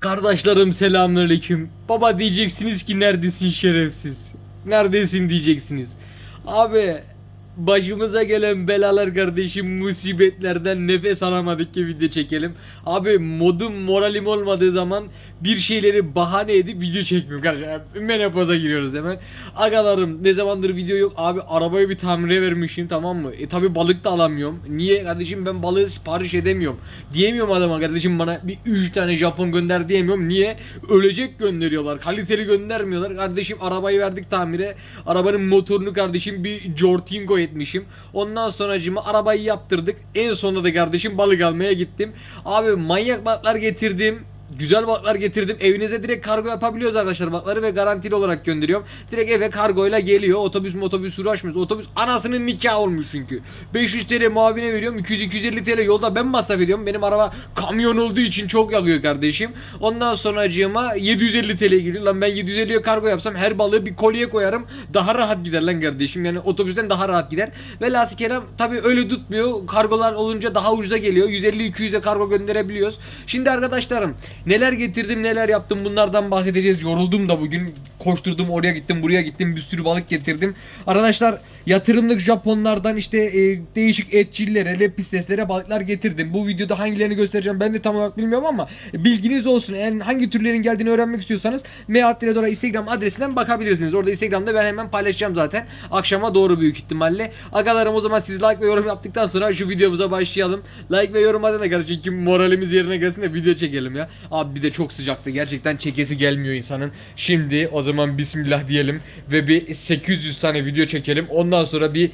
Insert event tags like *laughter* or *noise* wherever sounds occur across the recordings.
Kardeşlerim selamünaleyküm. Baba diyeceksiniz ki neredesin şerefsiz? Neredesin diyeceksiniz. Abi başımıza gelen belalar kardeşim musibetlerden nefes alamadık ki video çekelim. Abi modum moralim olmadığı zaman bir şeyleri bahane edip video çekmiyorum kardeşim. Menopoza giriyoruz hemen. Agalarım ne zamandır video yok abi arabayı bir tamire vermişim tamam mı? E tabi balık da alamıyorum. Niye kardeşim ben balığı sipariş edemiyorum. Diyemiyorum adama kardeşim bana bir 3 tane Japon gönder diyemiyorum. Niye? Ölecek gönderiyorlar. Kaliteli göndermiyorlar. Kardeşim arabayı verdik tamire. Arabanın motorunu kardeşim bir Jortingo etmişim. Ondan sonracığıma arabayı yaptırdık. En sonunda da kardeşim balık almaya gittim. Abi manyak balıklar getirdim. Güzel balıklar getirdim. Evinize direkt kargo yapabiliyoruz arkadaşlar balıkları ve garantili olarak gönderiyorum. Direkt eve kargoyla geliyor. Otobüs otobüs uğraşmıyoruz. Otobüs anasının nikahı olmuş çünkü. 500 TL muavine veriyorum. 200-250 TL yolda ben masraf ediyorum. Benim araba kamyon olduğu için çok yakıyor kardeşim. Ondan sonra acığıma 750 TL geliyor. Lan ben 750'ye kargo yapsam her balığı bir kolye koyarım. Daha rahat gider lan kardeşim. Yani otobüsten daha rahat gider. Ve lastik kelam tabi öyle tutmuyor. Kargolar olunca daha ucuza geliyor. 150-200'e kargo gönderebiliyoruz. Şimdi arkadaşlarım neler getirdim neler yaptım bunlardan bahsedeceğiz. Yoruldum da bugün. Koşturdum oraya gittim buraya gittim bir sürü balık getirdim. Arkadaşlar yatırımlık Japonlardan işte e, değişik etçillere, lepisteslere balıklar getirdim. Bu videoda hangilerini göstereceğim ben de tam olarak bilmiyorum ama bilginiz olsun. Eğer hangi türlerin geldiğini öğrenmek istiyorsanız Meat Dora Instagram adresinden bakabilirsiniz. Orada Instagram'da ben hemen paylaşacağım zaten. Akşama doğru büyük ihtimalle. Agalarım o zaman siz like ve yorum yaptıktan sonra şu videomuza başlayalım. Like ve yorum adına kardeşim çünkü moralimiz yerine gelsin de video çekelim ya. Abi bir de çok sıcaktı. Gerçekten çekesi gelmiyor insanın. Şimdi o zaman bismillah diyelim ve bir 800 tane video çekelim. Ondan sonra bir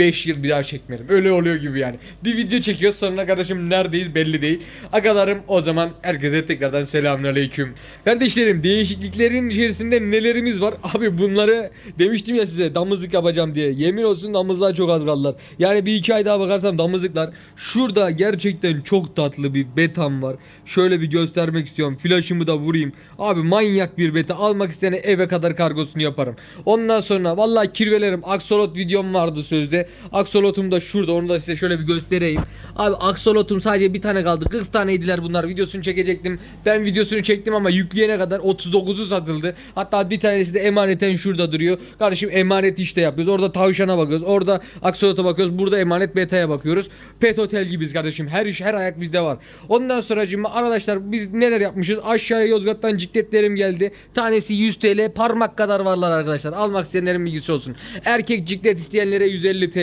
5 yıl bir daha çekmeyelim. Öyle oluyor gibi yani. Bir video çekiyoruz sonra kardeşim neredeyiz belli değil. Agalarım o zaman herkese tekrardan selamünaleyküm. Kardeşlerim değişikliklerin içerisinde nelerimiz var? Abi bunları demiştim ya size damızlık yapacağım diye. Yemin olsun damızlığa çok az kaldılar. Yani bir iki ay daha bakarsam damızlıklar. Şurada gerçekten çok tatlı bir betam var. Şöyle bir göstermek istiyorum. Flaşımı da vurayım. Abi manyak bir beta. Almak isteyene eve kadar kargosunu yaparım. Ondan sonra vallahi kirvelerim. Aksolot videom vardı sözde. Aksolotum da şurada. Onu da size şöyle bir göstereyim. Abi aksolotum sadece bir tane kaldı. 40 taneydiler bunlar. Videosunu çekecektim. Ben videosunu çektim ama yükleyene kadar 39'u satıldı. Hatta bir tanesi de emaneten şurada duruyor. Kardeşim emanet işte yapıyoruz. Orada tavşana bakıyoruz. Orada aksolota bakıyoruz. Burada emanet beta'ya bakıyoruz. Pet otel gibiyiz kardeşim. Her iş her ayak bizde var. Ondan sonra şimdi arkadaşlar biz neler yapmışız? Aşağıya Yozgat'tan cikletlerim geldi. Tanesi 100 TL. Parmak kadar varlar arkadaşlar. Almak isteyenlerin bilgisi olsun. Erkek ciklet isteyenlere 150 TL.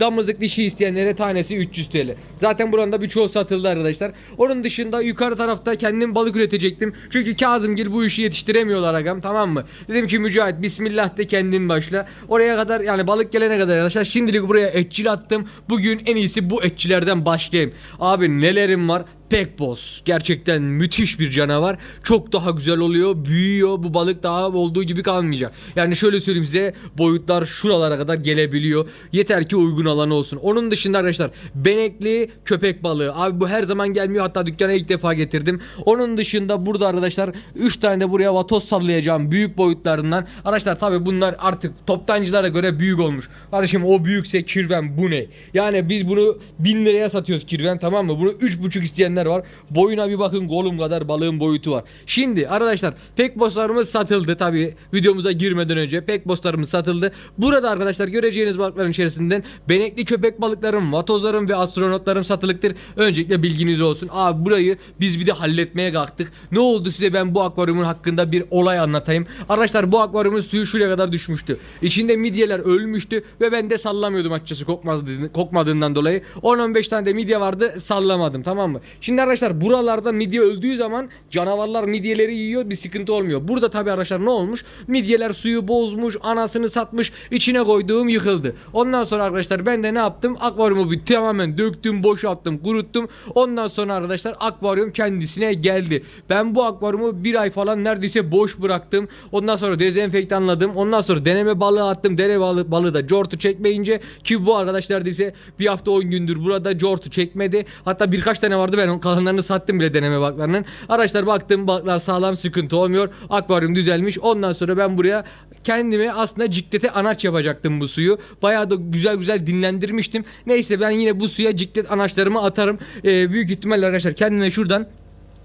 Damızlık dişi isteyenlere tanesi 300 TL. Zaten buranın da birçoğu satıldı arkadaşlar. Onun dışında yukarı tarafta kendim balık üretecektim. Çünkü Kazımgil bu işi yetiştiremiyorlar agam tamam mı? Dedim ki Mücahit Bismillah de kendin başla. Oraya kadar yani balık gelene kadar arkadaşlar şimdilik buraya etçil attım. Bugün en iyisi bu etçilerden başlayayım. Abi nelerim var? Pek boz. Gerçekten müthiş bir canavar. Çok daha güzel oluyor. Büyüyor. Bu balık daha olduğu gibi kalmayacak. Yani şöyle söyleyeyim size boyutlar şuralara kadar gelebiliyor. Yeter ki uygun alanı olsun. Onun dışında arkadaşlar benekli köpek balığı. Abi bu her zaman gelmiyor. Hatta dükkana ilk defa getirdim. Onun dışında burada arkadaşlar 3 tane de buraya vatoz sallayacağım. Büyük boyutlarından. Arkadaşlar tabi bunlar artık toptancılara göre büyük olmuş. Kardeşim o büyükse kirven bu ne? Yani biz bunu 1000 liraya satıyoruz kirven tamam mı? Bunu 3,5 isteyenler var. Boyuna bir bakın kolum kadar balığın boyutu var. Şimdi arkadaşlar pek bosslarımız satıldı tabi videomuza girmeden önce pek bosslarımız satıldı. Burada arkadaşlar göreceğiniz balıkların içerisinden benekli köpek balıklarım, vatozlarım ve astronotlarım satılıktır. Öncelikle bilginiz olsun. Abi burayı biz bir de halletmeye kalktık. Ne oldu size ben bu akvaryumun hakkında bir olay anlatayım. Arkadaşlar bu akvaryumun suyu şuraya kadar düşmüştü. İçinde midyeler ölmüştü ve ben de sallamıyordum açıkçası kokmadı, kokmadığından dolayı. 10-15 tane de midye vardı sallamadım tamam mı? Şimdi arkadaşlar buralarda midye öldüğü zaman canavarlar midyeleri yiyor bir sıkıntı olmuyor. Burada tabi arkadaşlar ne olmuş? Midyeler suyu bozmuş, anasını satmış, içine koyduğum yıkıldı. Ondan sonra arkadaşlar ben de ne yaptım? Akvaryumu bir tamamen döktüm, boşalttım, kuruttum. Ondan sonra arkadaşlar akvaryum kendisine geldi. Ben bu akvaryumu bir ay falan neredeyse boş bıraktım. Ondan sonra dezenfektanladım. Ondan sonra deneme balığı attım. Deneme balığı, balığı da cortu çekmeyince ki bu arkadaş neredeyse bir hafta 10 gündür burada cortu çekmedi. Hatta birkaç tane vardı ben onun kalanlarını sattım bile deneme balıklarının. Araçlar baktım balıklar sağlam sıkıntı olmuyor. Akvaryum düzelmiş. Ondan sonra ben buraya kendime aslında ciklete anaç yapacaktım bu suyu. Bayağı da güzel güzel dinlendirmiştim. Neyse ben yine bu suya ciklet anaçlarımı atarım. Ee, büyük ihtimalle arkadaşlar kendime şuradan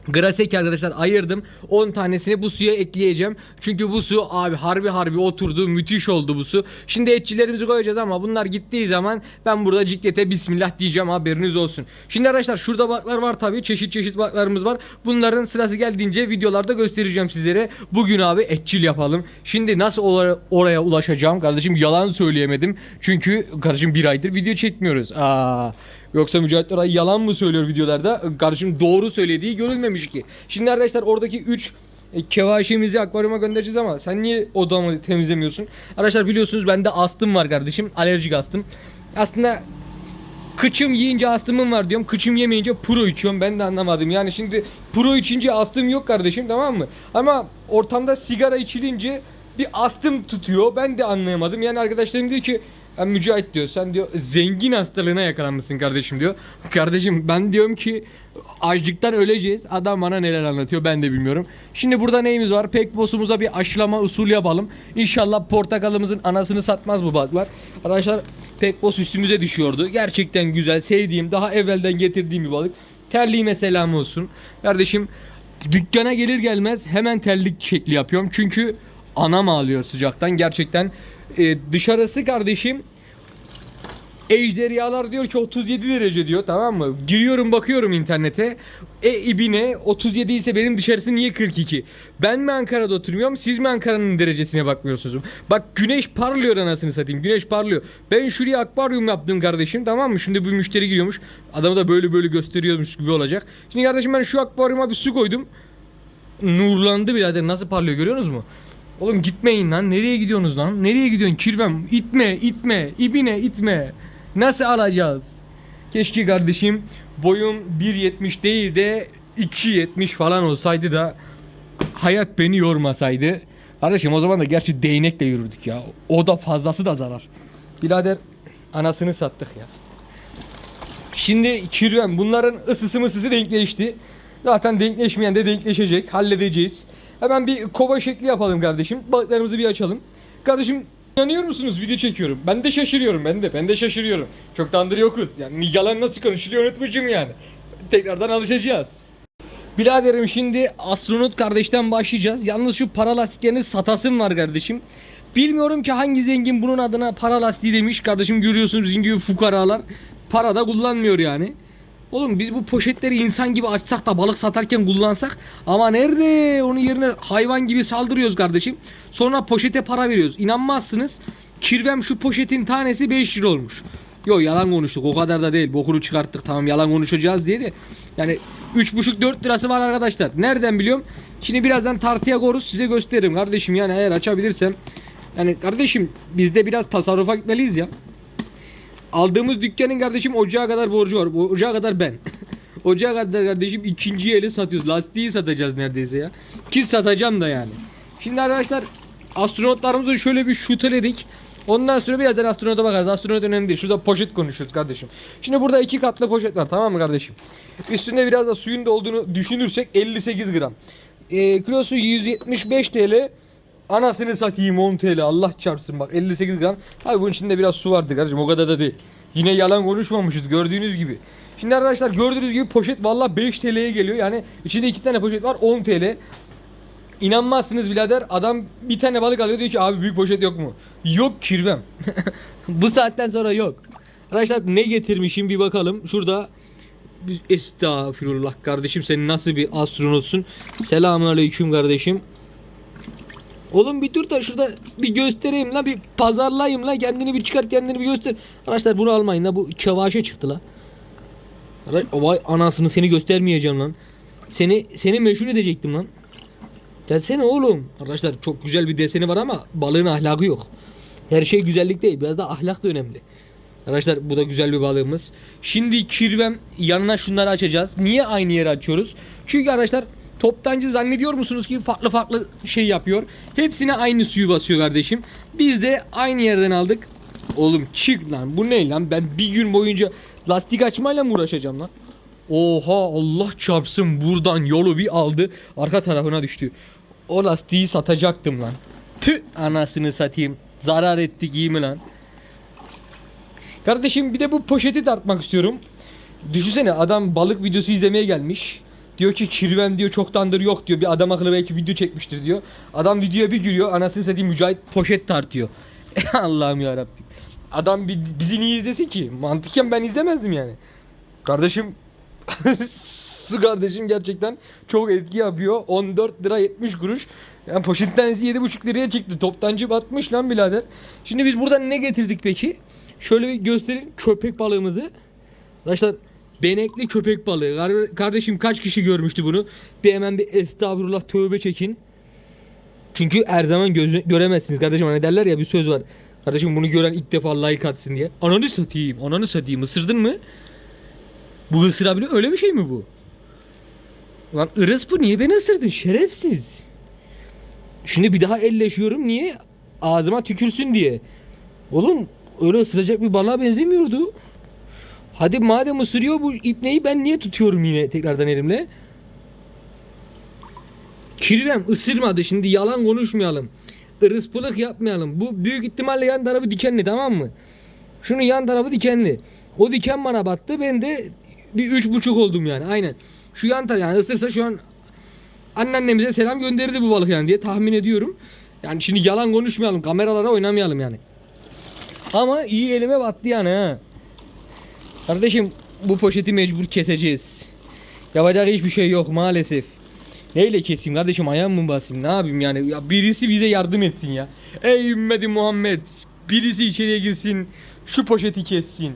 Grasek arkadaşlar ayırdım. 10 tanesini bu suya ekleyeceğim. Çünkü bu su abi harbi harbi oturdu. Müthiş oldu bu su. Şimdi etçilerimizi koyacağız ama bunlar gittiği zaman ben burada ciklete bismillah diyeceğim haberiniz olsun. Şimdi arkadaşlar şurada baklar var tabi. Çeşit çeşit baklarımız var. Bunların sırası geldiğince videolarda göstereceğim sizlere. Bugün abi etçil yapalım. Şimdi nasıl ola- oraya ulaşacağım? Kardeşim yalan söyleyemedim. Çünkü kardeşim bir aydır video çekmiyoruz. Aa. Yoksa Mücahit Oray yalan mı söylüyor videolarda? Kardeşim doğru söylediği görülmemiş ki. Şimdi arkadaşlar oradaki 3 kevaşimizi akvaryuma göndereceğiz ama sen niye odamı temizlemiyorsun? Arkadaşlar biliyorsunuz bende astım var kardeşim. Alerjik astım. Aslında kıçım yiyince astımım var diyorum. Kıçım yemeyince pro içiyorum. Ben de anlamadım. Yani şimdi pro içince astım yok kardeşim tamam mı? Ama ortamda sigara içilince bir astım tutuyor. Ben de anlayamadım. Yani arkadaşlarım diyor ki "Ya Mücahit diyor sen diyor zengin hastalığına yakalanmışsın kardeşim diyor. Kardeşim ben diyorum ki açlıktan öleceğiz. Adam bana neler anlatıyor ben de bilmiyorum. Şimdi burada neyimiz var? Pekbosumuza bir aşılama usulü yapalım. İnşallah portakalımızın anasını satmaz bu balıklar. Arkadaşlar pekbos üstümüze düşüyordu. Gerçekten güzel, sevdiğim, daha evvelden getirdiğim bir balık. Terliğime selam olsun. Kardeşim dükkana gelir gelmez hemen terlik şekli yapıyorum. Çünkü anam ağlıyor sıcaktan. Gerçekten e, dışarısı kardeşim Ejderhalar diyor ki 37 derece diyor tamam mı? Giriyorum bakıyorum internete. E ibine 37 ise benim dışarısı niye 42? Ben mi Ankara'da oturmuyorum siz mi Ankara'nın derecesine bakmıyorsunuz? Bak güneş parlıyor anasını satayım güneş parlıyor. Ben şuraya akvaryum yaptım kardeşim tamam mı? Şimdi bir müşteri giriyormuş. Adamı da böyle böyle gösteriyormuş gibi olacak. Şimdi kardeşim ben şu akvaryuma bir su koydum. Nurlandı birader nasıl parlıyor görüyorsunuz mu? Oğlum gitmeyin lan. Nereye gidiyorsunuz lan? Nereye gidiyorsun kirvem? İtme, itme, ibine itme. Nasıl alacağız? Keşke kardeşim boyum 1.70 değil de 2.70 falan olsaydı da hayat beni yormasaydı. Kardeşim o zaman da gerçi değnekle yürürdük ya. O da fazlası da zarar. Birader anasını sattık ya. Şimdi kirvem bunların ısısı mısısı denkleşti. Zaten denkleşmeyen de denkleşecek. Halledeceğiz. Hemen bir kova şekli yapalım kardeşim. Balıklarımızı bir açalım. Kardeşim inanıyor musunuz? Video çekiyorum. Ben de şaşırıyorum. Ben de. Ben de şaşırıyorum. Çoktandır yokuz. Yani yalan nasıl konuşuluyor unutmuşum yani. Tekrardan alışacağız. Biraderim şimdi astronot kardeşten başlayacağız. Yalnız şu para lastiklerini satasım var kardeşim. Bilmiyorum ki hangi zengin bunun adına para lastiği demiş. Kardeşim görüyorsunuz bizim gibi fukaralar. Para da kullanmıyor yani. Oğlum biz bu poşetleri insan gibi açsak da balık satarken kullansak ama nerede? Onun yerine hayvan gibi saldırıyoruz kardeşim. Sonra poşete para veriyoruz. İnanmazsınız. Kirvem şu poşetin tanesi 5 lira olmuş. Yo yalan konuştuk o kadar da değil. Bokunu çıkarttık tamam yalan konuşacağız diye de. Yani 3,5-4 lirası var arkadaşlar. Nereden biliyorum? Şimdi birazdan tartıya koruz size gösteririm kardeşim yani eğer açabilirsem. Yani kardeşim bizde biraz tasarrufa gitmeliyiz ya. Aldığımız dükkanın kardeşim ocağa kadar borcu var. Ocağa kadar ben. *laughs* ocağa kadar kardeşim ikinci eli satıyoruz. Lastiği satacağız neredeyse ya. Ki satacağım da yani. Şimdi arkadaşlar astronotlarımızı şöyle bir şuteledik. Ondan sonra birazdan astronota bakarız. Astronot önemli değil. Şurada poşet konuşuyoruz kardeşim. Şimdi burada iki katlı poşet var tamam mı kardeşim? Üstünde biraz da suyun da olduğunu düşünürsek 58 gram. Ee, kilosu 175 TL. Anasını satayım 10 TL Allah çarpsın bak 58 gram. Tabi bunun içinde biraz su vardı kardeşim o kadar da değil. Yine yalan konuşmamışız gördüğünüz gibi. Şimdi arkadaşlar gördüğünüz gibi poşet valla 5 TL'ye geliyor. Yani içinde iki tane poşet var 10 TL. İnanmazsınız birader adam bir tane balık alıyor diyor ki abi büyük poşet yok mu? Yok kirvem. *laughs* Bu saatten sonra yok. Arkadaşlar ne getirmişim bir bakalım. Şurada Estağfirullah kardeşim sen nasıl bir astronotsun? Selamünaleyküm kardeşim. Oğlum bir dur da şurada bir göstereyim la bir pazarlayayım la kendini bir çıkart kendini bir göster. Arkadaşlar bunu almayın la bu kevaşe çıktı la. Vay anasını seni göstermeyeceğim lan. Seni seni meşhur edecektim lan. Gelsene oğlum. Arkadaşlar çok güzel bir deseni var ama balığın ahlakı yok. Her şey güzellik değil. Biraz da ahlak da önemli. Arkadaşlar bu da güzel bir balığımız. Şimdi kirvem yanına şunları açacağız. Niye aynı yere açıyoruz? Çünkü arkadaşlar toptancı zannediyor musunuz ki farklı farklı şey yapıyor. Hepsine aynı suyu basıyor kardeşim. Biz de aynı yerden aldık. Oğlum çık lan. Bu ne lan? Ben bir gün boyunca lastik açmayla mı uğraşacağım lan? Oha Allah çarpsın buradan yolu bir aldı. Arka tarafına düştü. O lastiği satacaktım lan. Tüh anasını satayım. Zarar ettik iyi mi lan? Kardeşim bir de bu poşeti tartmak istiyorum. Düşünsene adam balık videosu izlemeye gelmiş. Diyor ki kirven diyor çoktandır yok diyor. Bir adam akıllı belki video çekmiştir diyor. Adam videoya bir giriyor. Anasını satayım Mücahit poşet tartıyor. *laughs* Allah'ım ya Rabbim. Adam bi- bizi niye izlesin ki? Mantıken ben izlemezdim yani. Kardeşim *laughs* Su kardeşim gerçekten çok etki yapıyor. 14 lira 70 kuruş. Yani poşet tanesi 7,5 liraya çıktı. Toptancı batmış lan birader. Şimdi biz buradan ne getirdik peki? Şöyle bir göstereyim köpek balığımızı. Arkadaşlar benekli köpek balığı. Kar- Kardeşim kaç kişi görmüştü bunu? Bir hemen bir estağfurullah tövbe çekin. Çünkü her zaman göz- göremezsiniz kardeşim. Hani derler ya bir söz var. Kardeşim bunu gören ilk defa like atsın diye. Ananı satayım. Ananı satayım. Isırdın mı? Bu ısırabiliyor. Öyle bir şey mi bu? Lan ırıs bu. Niye beni ısırdın? Şerefsiz. Şimdi bir daha elleşiyorum. Niye? Ağzıma tükürsün diye. Oğlum öyle ısıracak bir balığa benzemiyordu. Hadi madem ısırıyor bu ipneyi ben niye tutuyorum yine tekrardan elimle? Kirvem ısırmadı şimdi yalan konuşmayalım. Irıspılık yapmayalım. Bu büyük ihtimalle yan tarafı dikenli tamam mı? Şunun yan tarafı dikenli. O diken bana battı ben de bir üç buçuk oldum yani aynen. Şu yan tarafı yani ısırsa şu an anneannemize selam gönderirdi bu balık yani diye tahmin ediyorum. Yani şimdi yalan konuşmayalım kameralara oynamayalım yani. Ama iyi elime battı yani ha. Kardeşim bu poşeti mecbur keseceğiz. Yapacak hiçbir şey yok maalesef. Neyle keseyim kardeşim ayağım mı basayım ne yapayım yani ya birisi bize yardım etsin ya. Ey ümmeti Muhammed birisi içeriye girsin şu poşeti kessin.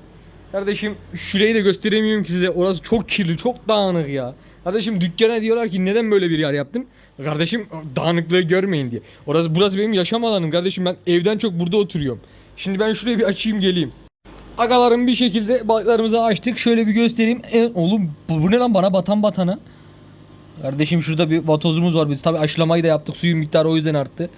Kardeşim şurayı da gösteremiyorum ki size orası çok kirli çok dağınık ya. Kardeşim dükkana diyorlar ki neden böyle bir yer yaptın? Kardeşim dağınıklığı görmeyin diye. Orası burası benim yaşam alanım kardeşim ben evden çok burada oturuyorum. Şimdi ben şurayı bir açayım geleyim. Agalarım bir şekilde balıklarımızı açtık. Şöyle bir göstereyim. E, oğlum bu, ne lan bana batan batana? Kardeşim şurada bir vatozumuz var. Biz tabi aşılamayı da yaptık. Suyun miktarı o yüzden arttı.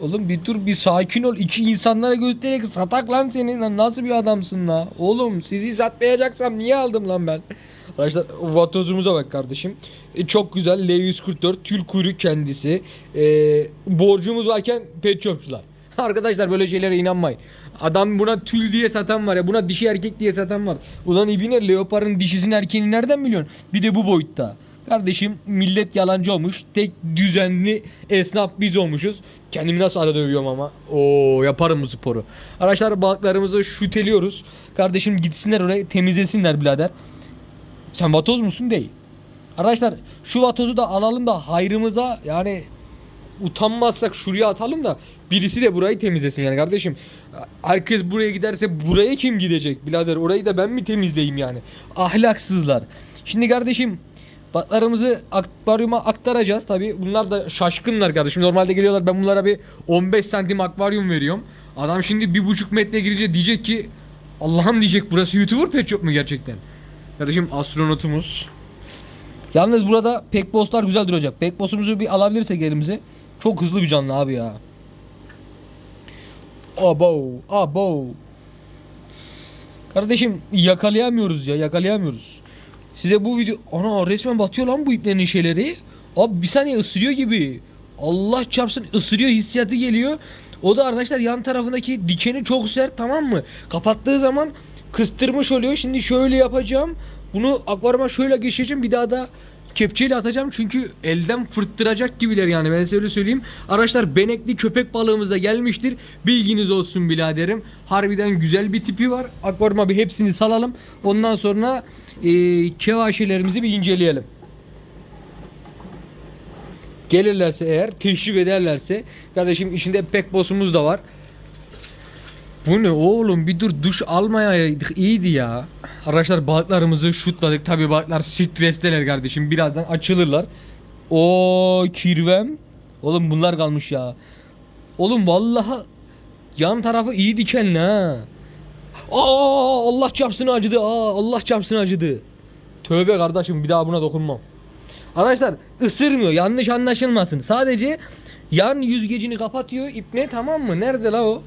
Oğlum bir dur bir sakin ol. İki insanlara göstererek satak lan senin. Lan nasıl bir adamsın la? Oğlum sizi satmayacaksam niye aldım lan ben? Arkadaşlar vatozumuza bak kardeşim. E, çok güzel. L144 tül kuyruk kendisi. E, borcumuz varken pet shopçular. *laughs* Arkadaşlar böyle şeylere inanmayın. Adam buna tül diye satan var ya. Buna dişi erkek diye satan var. Ulan ibine leoparın dişisini erkeğini nereden biliyorsun? Bir de bu boyutta. Kardeşim millet yalancı olmuş. Tek düzenli esnaf biz olmuşuz. Kendimi nasıl arada övüyorum ama. Oo yaparım bu sporu. Arkadaşlar balıklarımızı şuteliyoruz. Kardeşim gitsinler oraya temizlesinler birader. Sen vatoz musun? Değil. Arkadaşlar şu vatozu da alalım da hayrımıza yani utanmazsak şuraya atalım da birisi de burayı temizlesin yani kardeşim. Herkes buraya giderse buraya kim gidecek birader orayı da ben mi temizleyeyim yani. Ahlaksızlar. Şimdi kardeşim Batlarımızı akvaryuma aktaracağız tabi. Bunlar da şaşkınlar kardeşim. Normalde geliyorlar ben bunlara bir 15 santim akvaryum veriyorum. Adam şimdi bir buçuk metre girince diyecek ki Allah'ım diyecek burası YouTuber pet shop mu gerçekten? Kardeşim astronotumuz. Yalnız burada pekboslar güzel duracak. Pekbosumuzu bir alabilirsek elimize. Çok hızlı bir canlı abi ya. Abo, abo. Kardeşim yakalayamıyoruz ya, yakalayamıyoruz. Size bu video... Ana resmen batıyor lan bu iplerin şeyleri. Abi bir saniye ısırıyor gibi. Allah çarpsın ısırıyor hissiyatı geliyor. O da arkadaşlar yan tarafındaki dikeni çok sert tamam mı? Kapattığı zaman kıstırmış oluyor. Şimdi şöyle yapacağım. Bunu akvaryuma şöyle geçeceğim. Bir daha da kepçeyle atacağım çünkü elden fırttıracak gibiler yani ben size öyle söyleyeyim. Arkadaşlar benekli köpek balığımız da gelmiştir. Bilginiz olsun biraderim. Harbiden güzel bir tipi var. Akvaryuma bir hepsini salalım. Ondan sonra e, kevaşelerimizi bir inceleyelim. Gelirlerse eğer teşrif ederlerse kardeşim içinde pek bosumuz da var. Bu ne oğlum bir dur duş almayaydık iyiydi ya. Arkadaşlar balıklarımızı şutladık. Tabi balıklar stresteler kardeşim. Birazdan açılırlar. O kirvem. Oğlum bunlar kalmış ya. Oğlum vallahi yan tarafı iyi dikenli ha. Aa Allah çarpsın acıdı. Aa Allah çarpsın acıdı. Tövbe kardeşim bir daha buna dokunmam. Arkadaşlar ısırmıyor yanlış anlaşılmasın. Sadece yan yüzgecini kapatıyor ipne tamam mı? Nerede la o?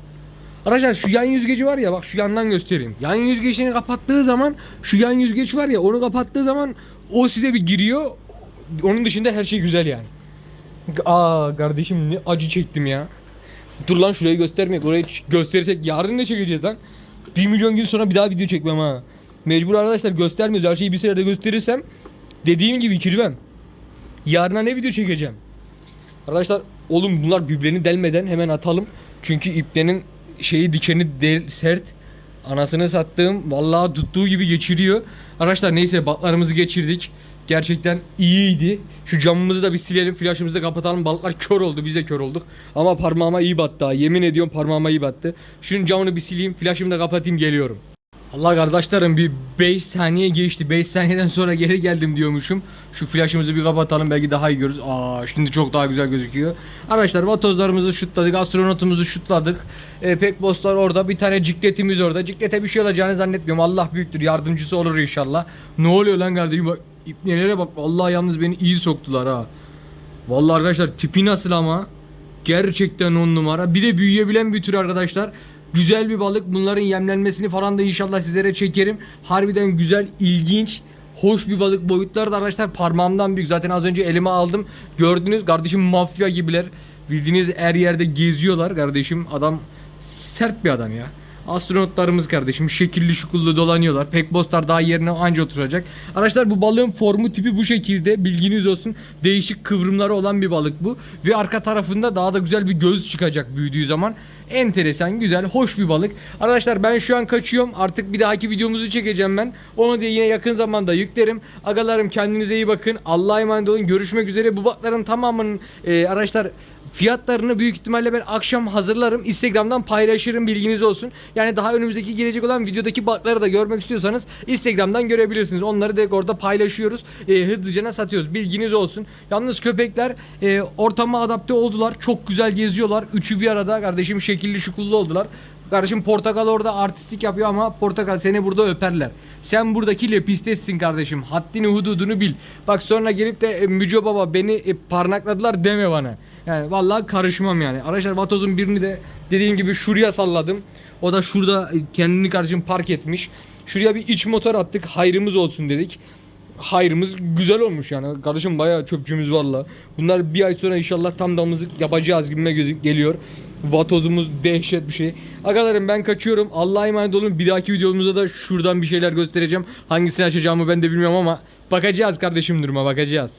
Arkadaşlar şu yan yüzgeci var ya bak şu yandan göstereyim. Yan yüzgecini kapattığı zaman şu yan yüzgeç var ya onu kapattığı zaman o size bir giriyor. Onun dışında her şey güzel yani. Aa kardeşim ne acı çektim ya. Dur lan şurayı göstermek. Orayı gösterirsek yarın ne çekeceğiz lan? 1 milyon gün sonra bir daha video çekmem ha. Mecbur arkadaşlar göstermiyoruz. Her şeyi bir sırada gösterirsem dediğim gibi kirvem. Yarına ne video çekeceğim? Arkadaşlar oğlum bunlar birbirlerini delmeden hemen atalım. Çünkü iplerin şeyi dikeni del, sert. Anasını sattığım vallahi tuttuğu gibi geçiriyor. Arkadaşlar neyse balıklarımızı geçirdik. Gerçekten iyiydi. Şu camımızı da bir silelim. Flaşımızı da kapatalım. Balıklar kör oldu. Biz de kör olduk. Ama parmağıma iyi battı. Yemin ediyorum parmağıma iyi battı. Şunun camını bir sileyim. Flaşımı da kapatayım geliyorum. Allah kardeşlerim bir 5 saniye geçti. 5 saniyeden sonra geri geldim diyormuşum. Şu flaşımızı bir kapatalım belki daha iyi görürüz. Aa şimdi çok daha güzel gözüküyor. Arkadaşlar vatozlarımızı şutladık. Astronotumuzu şutladık. E, pek bosslar orada. Bir tane cikletimiz orada. Ciklete bir şey olacağını zannetmiyorum. Allah büyüktür. Yardımcısı olur inşallah. Ne oluyor lan kardeşim? Bak, İpnelere bak. Vallahi yalnız beni iyi soktular ha. Vallahi arkadaşlar tipi nasıl ama? Gerçekten on numara. Bir de büyüyebilen bir tür arkadaşlar. Güzel bir balık. Bunların yemlenmesini falan da inşallah sizlere çekerim. Harbiden güzel, ilginç, hoş bir balık. Boyutları da arkadaşlar parmağımdan büyük. Zaten az önce elime aldım. Gördünüz kardeşim mafya gibiler. Bildiğiniz her yerde geziyorlar kardeşim. Adam sert bir adam ya. Astronotlarımız kardeşim şekilli şukullu dolanıyorlar. Pek bosslar daha yerine anca oturacak. Arkadaşlar bu balığın formu tipi bu şekilde. Bilginiz olsun. Değişik kıvrımları olan bir balık bu. Ve arka tarafında daha da güzel bir göz çıkacak büyüdüğü zaman. Enteresan, güzel, hoş bir balık. Arkadaşlar ben şu an kaçıyorum. Artık bir dahaki videomuzu çekeceğim ben. Onu da yine yakın zamanda yüklerim. Agalarım kendinize iyi bakın. Allah'a emanet olun. Görüşmek üzere. Bu balıkların tamamının e, arkadaşlar fiyatlarını büyük ihtimalle ben akşam hazırlarım. Instagram'dan paylaşırım bilginiz olsun. Yani daha önümüzdeki gelecek olan videodaki balıkları da görmek istiyorsanız Instagram'dan görebilirsiniz. Onları direkt orada paylaşıyoruz. E, hızlıca satıyoruz. Bilginiz olsun. Yalnız köpekler e, ortama adapte oldular. Çok güzel geziyorlar. Üçü bir arada kardeşim şekilli şukullu oldular. Kardeşim Portakal orada artistik yapıyor ama Portakal seni burada öperler. Sen buradaki lepistessin kardeşim. Haddini hududunu bil. Bak sonra gelip de e, Müco Baba beni e, parnakladılar deme bana. Yani vallahi karışmam yani. Arkadaşlar Vatoz'un birini de dediğim gibi şuraya salladım. O da şurada e, kendini kardeşim park etmiş. Şuraya bir iç motor attık. Hayrımız olsun dedik. Hayrımız güzel olmuş yani. Kardeşim bayağı çöpçümüz var la. Bunlar bir ay sonra inşallah tam damızlık yapacağız gibime gözük geliyor. Vatozumuz dehşet bir şey. Agalarım ben kaçıyorum. Allah'a emanet olun. Bir dahaki videomuzda da şuradan bir şeyler göstereceğim. Hangisini açacağımı ben de bilmiyorum ama bakacağız kardeşim duruma bakacağız.